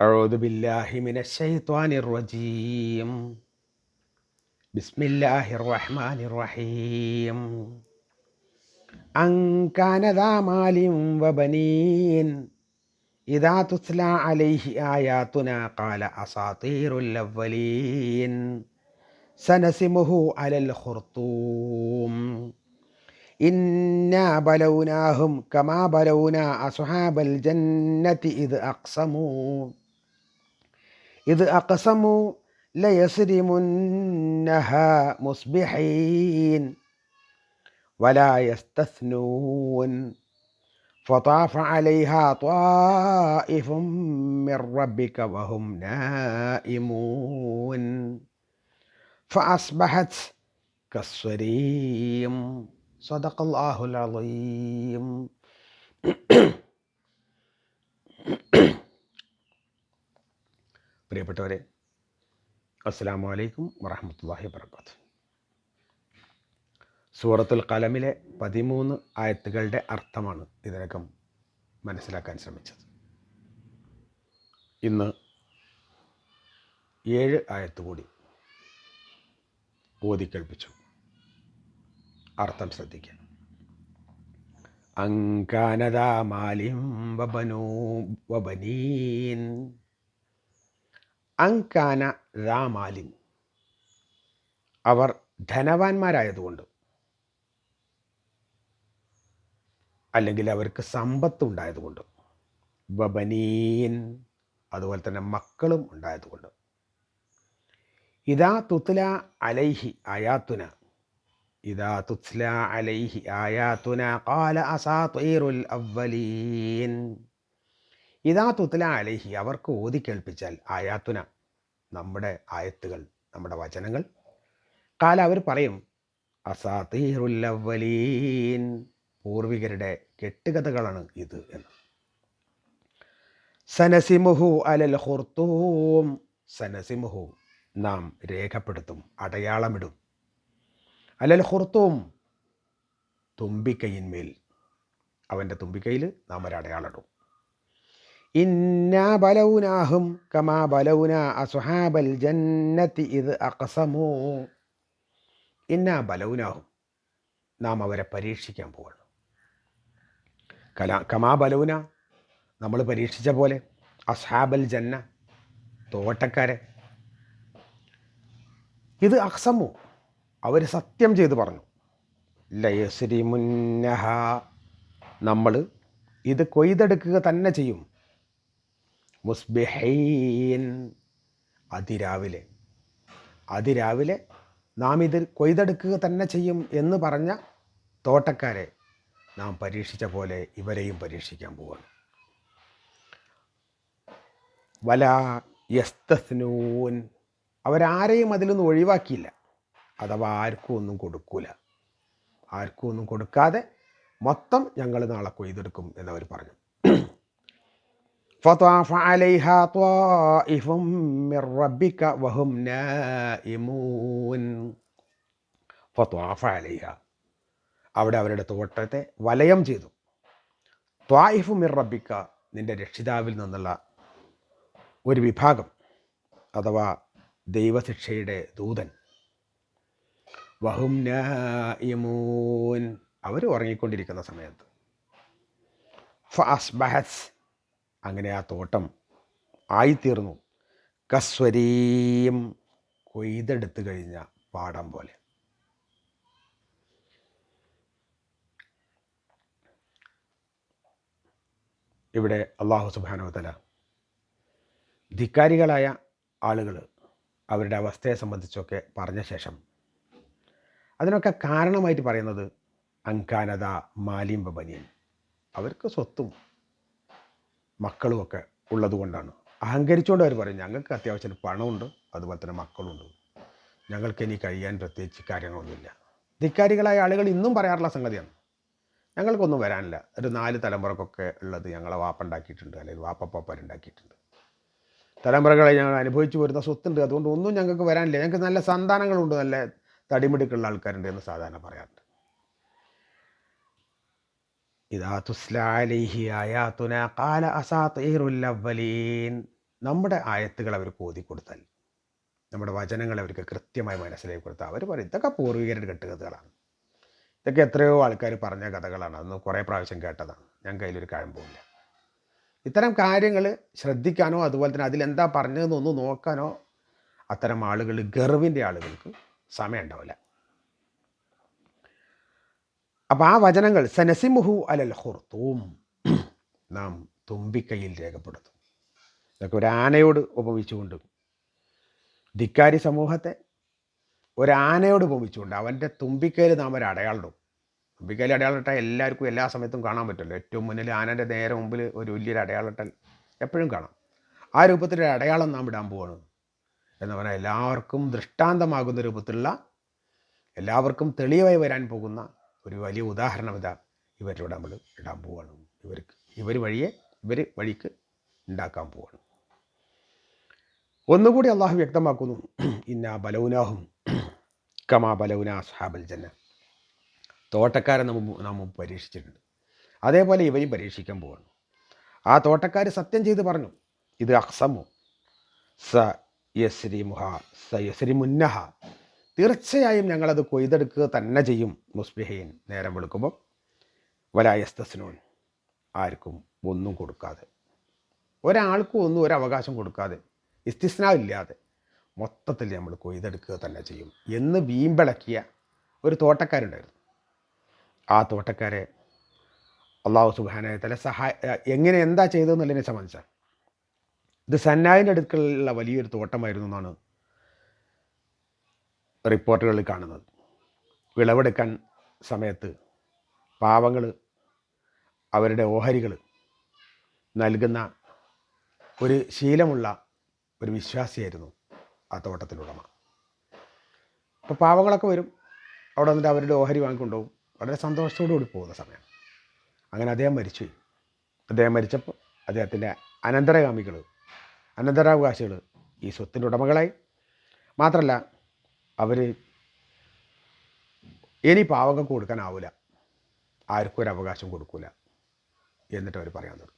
أعوذ بالله من الشيطان الرجيم. بسم الله الرحمن الرحيم. أن كان ذا مال وبنين. إذا تتلى عليه آياتنا قال أساطير الأولين. سنسمه على الخرطوم. إنا بلوناهم كما بلونا أصحاب الجنة إذ أقسموا. إذ أقسموا ليصرمنها مصبحين ولا يستثنون فطاف عليها طائف من ربك وهم نائمون فأصبحت كالصريم. صدق الله العظيم. പ്രിയപ്പെട്ടവരെ അസ്സാം വലൈക്കും വറഹമത്തല്ലാഹി വർക്കാത്തു സൂറത്തുൽ കലമിലെ പതിമൂന്ന് ആയത്തുകളുടെ അർത്ഥമാണ് ഇതിനകം മനസ്സിലാക്കാൻ ശ്രമിച്ചത്. ഇന്ന് ഏഴ് ആയത്ത് കൂടി ഓതിക്കേൾപ്പിച്ചു അർത്ഥം ശ്രദ്ധിക്കുക അങ്കാനദാ മാലിം വബനൂ വബനീൻ അങ്കാന രാമാലിൻ. അവർ ധനവാന്മാരായതുകൊണ്ട്. അല്ലെങ്കിൽ അവർക്ക് സമ്പത്ത് ഉണ്ടായതുകൊണ്ട് വബനീൻ അതുപോലെ തന്നെ മക്കളും ഉണ്ടായതുകൊണ്ട്. ഇതാ തുത്ല അലൈഹി ആയാത്തുന. ഇതാ തുത്ല അലൈഹി ആയാത്തുന. കാല അസാത്വീറുൽ അവലീൻ ഇതാ തുത്തല അലൈഹി അവർക്ക് ഓതി കേൾപ്പിച്ചാൽ ആയാത്തുന നമ്മുടെ ആയത്തുകൾ നമ്മുടെ വചനങ്ങൾ. കാല അവർ പറയും അസാത്തീറുൽ അവലീൻ പൂർവികരുടെ കെട്ടുകഥകളാണ് ഇത് എന്ന്. സനസിമുഹു അലൽ ഹുർത്തൂം സനസിമുഹു നാം രേഖപ്പെടുത്തും അടയാളമിടും. അലൽ ഹുർത്തൂം തുമ്പിക്കൈയിന്മേൽ. അവന്റെ തുമ്പിക്കൈയിൽ നാം ഒരു അടയാളിടും ഇന്ന ബലൗനാഹും കമാ ബലൗന അസുഹാബൽ ജന്നത്തി ഇത് അക്കസമോ ഇന്നാ ബലൗനാഹും. നാം അവരെ പരീക്ഷിക്കാൻ പോവാണ് കലാ കമാ ബലൗന നമ്മൾ പരീക്ഷിച്ച പോലെ. അസ്ഹാബൽ ജന്ന തോട്ടക്കാരെ. ഇത് അക്സമു അവർ സത്യം ചെയ്ത് പറഞ്ഞു. ലയശ്രീ മുന്നഹ നമ്മൾ ഇത് കൊയ്തെടുക്കുക തന്നെ ചെയ്യും. മുസ്ബിഹൈൻ. അതിരാവിലെ. അതിരാവിലെ നാം ഇത് കൊയ്തെടുക്കുക തന്നെ ചെയ്യും എന്ന് പറഞ്ഞ തോട്ടക്കാരെ നാം പരീക്ഷിച്ച പോലെ ഇവരെയും പരീക്ഷിക്കാൻ പോവാണ്. വല യസ്തസ്നൂൻ. അവരാരെയും അതിലൊന്നും ഒഴിവാക്കിയില്ല. അഥവാ ആർക്കും ഒന്നും കൊടുക്കൂല. ആർക്കും ഒന്നും കൊടുക്കാതെ മൊത്തം ഞങ്ങൾ നാളെ കൊയ്തെടുക്കും എന്നവർ പറഞ്ഞു. فطاف عليها طائف من ربك وهم نائمون فطاف عليها അവിടെ അവരുടെ തോട്ടത്തെ വലയം ചെയ്തു ത്വായിഫു മിർ റബ്ബിക്ക നിൻ്റെ രക്ഷിതാവിൽ നിന്നുള്ള ഒരു വിഭാഗം അഥവാ ദൈവശിക്ഷയുടെ ദൂതൻ വഹും നായിമൂൻ അവർ ഉറങ്ങിക്കൊണ്ടിരിക്കുന്ന സമയത്ത് ഫസ്ബഹസ് അങ്ങനെ ആ തോട്ടം ആയിത്തീർന്നു. കസ്വരീം കൊയ്തെടുത്തു കഴിഞ്ഞ പാടം പോലെ. ഇവിടെ അള്ളാഹു സുബാനോതല ധിക്കാരികളായ ആളുകൾ അവരുടെ അവസ്ഥയെ സംബന്ധിച്ചൊക്കെ പറഞ്ഞ ശേഷം അതിനൊക്കെ കാരണമായിട്ട് പറയുന്നത് അങ്കാനത മാലിംബ ബനിയൻ അവർക്ക് സ്വത്തും മക്കളുമൊക്കെ ഉള്ളതുകൊണ്ടാണ്. അഹങ്കരിച്ചുകൊണ്ട് അവർ പറയും ഞങ്ങൾക്ക് അത്യാവശ്യം പണമുണ്ട് അതുപോലെ തന്നെ മക്കളുണ്ട്. ഞങ്ങൾക്ക് ഇനി കഴിയാൻ പ്രത്യേകിച്ച് കാര്യങ്ങളൊന്നുമില്ല. ധിക്കാരികളായ ആളുകൾ ഇന്നും പറയാറുള്ള സംഗതിയാണ്. ഞങ്ങൾക്കൊന്നും വരാനില്ല. ഒരു നാല് തലമുറക്കൊക്കെ ഉള്ളത് ഞങ്ങളെ വാപ്പ ഉണ്ടാക്കിയിട്ടുണ്ട് അല്ലെങ്കിൽ വാപ്പപ്പാപ്പരുണ്ടാക്കിയിട്ടുണ്ട് തലമുറകളെ ഞങ്ങൾ അനുഭവിച്ചു വരുന്ന സ്വത്തുണ്ട് അതുകൊണ്ട് ഒന്നും ഞങ്ങൾക്ക് വരാനില്ല. ഞങ്ങൾക്ക് നല്ല സന്താനങ്ങളുണ്ട് നല്ല തടിമിടുക്കുള്ള ആൾക്കാരുണ്ട് എന്ന് സാധാരണ പറയാറുണ്ട്. ഇതാ തുസ്ല അലൈഹി ആയാതുന ഖാല അസാത്തീറുൽ അവലീൻ നമ്മുടെ ആയത്തുകൾ അവർ കോതി കൊടുത്താൽ നമ്മുടെ വചനങ്ങൾ അവർക്ക് കൃത്യമായി മനസ്സിലാക്കി കൊടുത്താൽ അവർ പറയും ഇതൊക്കെ പൂർവികരുടെ കെട്ടുകഥകളാണ്. ഇതൊക്കെ എത്രയോ ആൾക്കാർ പറഞ്ഞ കഥകളാണ്. അന്ന് കുറേ പ്രാവശ്യം കേട്ടതാണ്. ഞാൻ കയ്യിലൊരു കഴമ്പില്ല ഇത്തരം കാര്യങ്ങൾ ശ്രദ്ധിക്കാനോ അതുപോലെ തന്നെ അതിലെന്താ പറഞ്ഞതെന്നൊന്ന് നോക്കാനോ അത്തരം ആളുകൾ ഗർവിന്റെ ആളുകൾക്ക് സമയം ഉണ്ടാവില്ല അപ്പോൾ ആ വചനങ്ങൾ സനസിമുഹു അലൽ ഹുർത്തൂം നാം തുമ്പിക്കൈയിൽ രേഖപ്പെടുത്തും. ഇതൊക്കെ ഒരു ആനയോട് ഉപമിച്ചുകൊണ്ട് ധിക്കാരി സമൂഹത്തെ ഒരാനയോട് ഉപമിച്ചുകൊണ്ട് അവന്റെ തുമ്പിക്കൈയിൽ നാം ഒരു അടയാളം തുമ്പിക്കയിൽ തുമ്പിക്കൈയിൽ അടയാളം എല്ലാവർക്കും എല്ലാ സമയത്തും കാണാൻ പറ്റുമല്ലോ. ഏറ്റവും മുന്നിൽ ആനന്റെ നേരെ മുമ്പിൽ ഒരു വലിയൊരു അടയാളിട്ടൽ എപ്പോഴും കാണാം. ആ രൂപത്തിലൊരു അടയാളം നാം ഇടാൻ പോവാണ് എന്ന് പറഞ്ഞാൽ എല്ലാവർക്കും ദൃഷ്ടാന്തമാകുന്ന രൂപത്തിലുള്ള എല്ലാവർക്കും തെളിവായി വരാൻ പോകുന്ന ഒരു വലിയ ഉദാഹരണം ഇതാ. ഇവരിലൂടെ നമ്മൾ ഇടാൻ പോവാണ്. ഇവർക്ക് ഇവർ വഴിയെ ഇവർ വഴിക്ക് ഉണ്ടാക്കാൻ പോവാണ്. ഒന്നുകൂടി അള്ളാഹു വ്യക്തമാക്കുന്നു. ഇന്ന ബലൗനാഹും കമാ ബലൗന അസ്ഹാബൽ ജന്ന. തോട്ടക്കാരെ നമ്മൾ നാം പരീക്ഷിച്ചിട്ടുണ്ട്. അതേപോലെ ഇവരും പരീക്ഷിക്കാൻ പോവാണ്. ആ തോട്ടക്കാർ സത്യം ചെയ്ത് പറഞ്ഞു. ഇത് അക്സമു സ യസ്രി മുഹ സ യസ്രി മുന്നഹ തീർച്ചയായും ഞങ്ങളത് കൊയ്തെടുക്കുക തന്നെ ചെയ്യും മുസ്ബിഹീൻ. നേരം വെളുക്കുമ്പോൾ വലായസ്തസ്നോൻ ആർക്കും ഒന്നും കൊടുക്കാതെ. ഒരാൾക്കും ഒന്നും ഒരു അവകാശം കൊടുക്കാതെ ഇസ്തിസ്നാവില്ലാതെ മൊത്തത്തിൽ നമ്മൾ കൊയ്തെടുക്കുക തന്നെ ചെയ്യും. എന്ന് വീമ്പിളക്കിയ ഒരു തോട്ടക്കാരുണ്ടായിരുന്നു. ആ തോട്ടക്കാരെ അള്ളാഹു സുബാനത്തല സഹായ എങ്ങനെ എന്താ ചെയ്തതെന്നുള്ളതിനെ സംബന്ധിച്ചാൽ ഇത് സന്നായിന്റെ അടുക്കലുള്ള വലിയൊരു തോട്ടമായിരുന്നു എന്നാണ് റിപ്പോർട്ടുകളിൽ കാണുന്നത്. വിളവെടുക്കാൻ സമയത്ത് പാവങ്ങൾ അവരുടെ ഓഹരികൾ നൽകുന്ന ഒരു ശീലമുള്ള ഒരു വിശ്വാസിയായിരുന്നു ആ തോട്ടത്തിലുടമ. അപ്പോൾ പാവങ്ങളൊക്കെ വരും. അവിടെ വന്നിട്ട് അവരുടെ ഓഹരി വാങ്ങിക്കൊണ്ടുപോകും. വളരെ സന്തോഷത്തോടു കൂടി പോകുന്ന സമയം. അങ്ങനെ അദ്ദേഹം മരിച്ചു. അദ്ദേഹം മരിച്ചപ്പോൾ അദ്ദേഹത്തിന്റെ അനന്തരഗാമികൾ അനന്തരാവകാശികൾ ഈ സ്വത്തിന്റെ ഉടമകളായി. മാത്രമല്ല അവർ ഇനി പാവങ്ങൾക്ക് കൊടുക്കാനാവില്ല ആർക്കും ഒരു അവകാശം കൊടുക്കില്ല എന്നിട്ട് അവർ പറയാൻ തുടങ്ങി.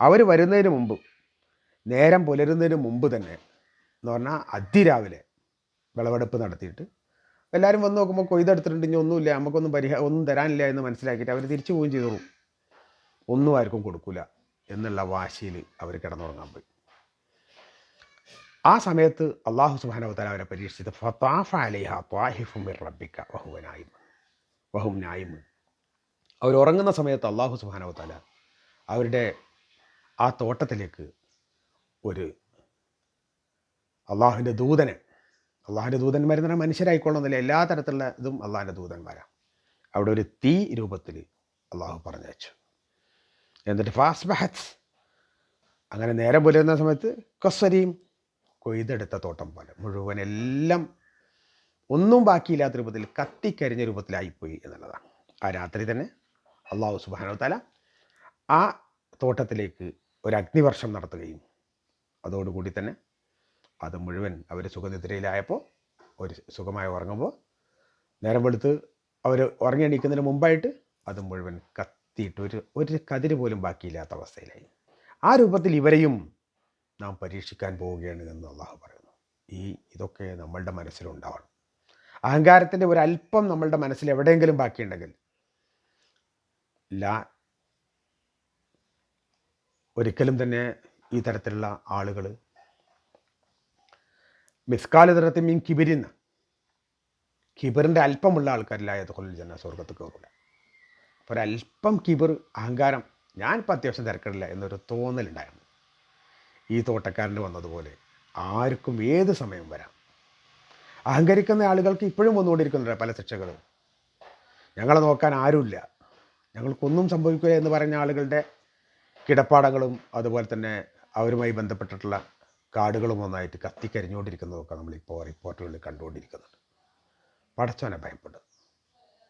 അവർ വരുന്നതിന് മുമ്പ് നേരം പുലരുന്നതിന് മുമ്പ് തന്നെ എന്ന് പറഞ്ഞാൽ അതിരാവിലെ വിളവെടുപ്പ് നടത്തിയിട്ട് എല്ലാവരും വന്ന് നോക്കുമ്പോൾ കൊയ്തെടുത്തിട്ടുണ്ട് ഇനി ഒന്നുമില്ല നമുക്കൊന്നും പരിഹാ ഒന്നും തരാനില്ല എന്ന് മനസ്സിലാക്കിയിട്ട് അവർ തിരിച്ചു പോവുകയും ചെയ്തോളൂ ഒന്നും ആർക്കും കൊടുക്കില്ല എന്നുള്ള വാശിയിൽ അവർ കിടന്നുറങ്ങാൻ പോയി. ആ സമയത്ത് അള്ളാഹു സുബാനവത്താല അവരെ പരീക്ഷിച്ചത് ഫത്താഫ അലിഹ ത്വാഹിഫും റബ്ബിക്ക വഹുവ നായിമ് വഹും നായിമ്. അവർ ഉറങ്ങുന്ന സമയത്ത് അള്ളാഹു സുബാനവത്താല അവരുടെ ആ തോട്ടത്തിലേക്ക് ഒരു അള്ളാഹുവിന്റെ ദൂതനെ അള്ളാഹുവിന്റെ ദൂതന്മാരെന്ന് പറഞ്ഞാൽ മനുഷ്യരായിക്കൊള്ളുന്നില്ല എല്ലാ തരത്തിലുള്ള ഇതും അള്ളാഹിന്റെ ദൂതന്മാരാണ് അവിടെ ഒരു തീ രൂപത്തിൽ അള്ളാഹു പറഞ്ഞയച്ചു. എന്നിട്ട് ഫാസ്ബഹത്ത് അങ്ങനെ നേരം പുലരുന്ന സമയത്ത് കൊസ്വരിയും കൊയ്തെടുത്ത തോട്ടം പോലെ. മുഴുവൻ എല്ലാം ഒന്നും ബാക്കിയില്ലാത്ത രൂപത്തിൽ കത്തിക്കരിഞ്ഞ രൂപത്തിലായിപ്പോയി എന്നുള്ളതാണ്. ആ രാത്രി തന്നെ അള്ളാഹു സുബാനോ തല ആ തോട്ടത്തിലേക്ക് ഒരു അഗ്നിവർഷം നടത്തുകയും അതോടുകൂടി തന്നെ അത് മുഴുവൻ അവർ സുഖനിദ്രയിലായപ്പോൾ ഒരു സുഖമായി ഉറങ്ങുമ്പോൾ നേരം വെളുത്ത് അവർ ഉറങ്ങി എണീക്കുന്നതിന് മുമ്പായിട്ട് അത് മുഴുവൻ കത്തിയിട്ട് ഒരു ഒരു കതിര് പോലും ബാക്കിയില്ലാത്ത അവസ്ഥയിലായി. ആ രൂപത്തിൽ ഇവരെയും നാം പരീക്ഷിക്കാൻ പോവുകയാണ് എന്ന് അള്ളാഹു പറയുന്നു. ഈ ഇതൊക്കെ നമ്മളുടെ മനസ്സിലുണ്ടാവണം. അഹങ്കാരത്തിന്റെ ഒരല്പം നമ്മളുടെ മനസ്സിൽ എവിടെയെങ്കിലും ബാക്കിയുണ്ടെങ്കിൽ ലാ ഒരിക്കലും തന്നെ ഈ തരത്തിലുള്ള ആളുകൾ മിസ്കാല തരത്തിൽ മീൻ കിബിരിന്ന് കിബിറിന്റെ അല്പമുള്ള ആൾക്കാരിലായ കൊല്ലിൽ ജന സ്വർഗത്ത് കയറില്ല ഒരല്പം കിബിർ അഹങ്കാരം ഞാൻ ഞാനിപ്പോൾ അത്യാവശ്യം തിരക്കിടില്ല എന്നൊരു തോന്നലുണ്ടായിരുന്നു. ഈ തോട്ടക്കാരന് വന്നതുപോലെ ആർക്കും ഏത് സമയം വരാം? അഹങ്കരിക്കുന്ന ആളുകൾക്ക് ഇപ്പോഴും വന്നുകൊണ്ടിരിക്കുന്നുണ്ട് പല ശിക്ഷകളും ഞങ്ങളെ നോക്കാൻ ആരുമില്ല. ഞങ്ങൾക്കൊന്നും സംഭവിക്കുക എന്ന് പറഞ്ഞ ആളുകളുടെ കിടപ്പാടങ്ങളും അതുപോലെ തന്നെ അവരുമായി ബന്ധപ്പെട്ടിട്ടുള്ള കാടുകളും ഒന്നായിട്ട് കത്തിക്കരിഞ്ഞുകൊണ്ടിരിക്കുന്നതൊക്കെ നമ്മളിപ്പോൾ റിപ്പോർട്ടുകളിൽ കണ്ടുകൊണ്ടിരിക്കുന്നുണ്ട്. പടച്ചോനെ ഭയപ്പെടും.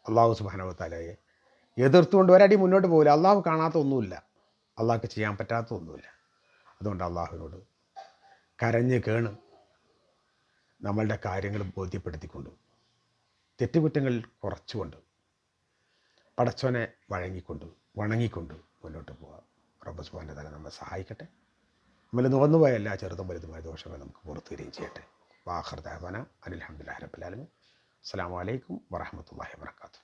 അള്ളാഹു സുബാനവത്താലയെ എതിർത്തുകൊണ്ട് ഒരടി മുന്നോട്ട് പോകില്ല അള്ളാഹു കാണാത്ത ഒന്നുമില്ല. അള്ളാഹ്ക്ക് ചെയ്യാൻ പറ്റാത്ത ഒന്നുമില്ല. അതുകൊണ്ട് അള്ളാഹുവിനോട് കരഞ്ഞ് കേണ് നമ്മളുടെ കാര്യങ്ങൾ ബോധ്യപ്പെടുത്തിക്കൊണ്ട്. തെറ്റുകുറ്റങ്ങൾ കുറച്ചുകൊണ്ട് പടച്ചോനെ വഴങ്ങിക്കൊണ്ട് വണങ്ങിക്കൊണ്ട് മുന്നോട്ട് പോകാം റബ്ബ് സുബാന്റെ തല നമ്മളെ സഹായിക്കട്ടെ. നമ്മൾ നുവന്നുപോയ എല്ലാ ചെറുതും വലുതുമായ ദോഷങ്ങൾ നമുക്ക് പുറത്തു വരികയും ചെയ്യട്ടെ വാഹർദാബന അനിൽഹമ്മദ് റബ്ബുലാലമി അസ്സാം വലൈക്കും വറഹമത്തല്ലാഹി വാത്തു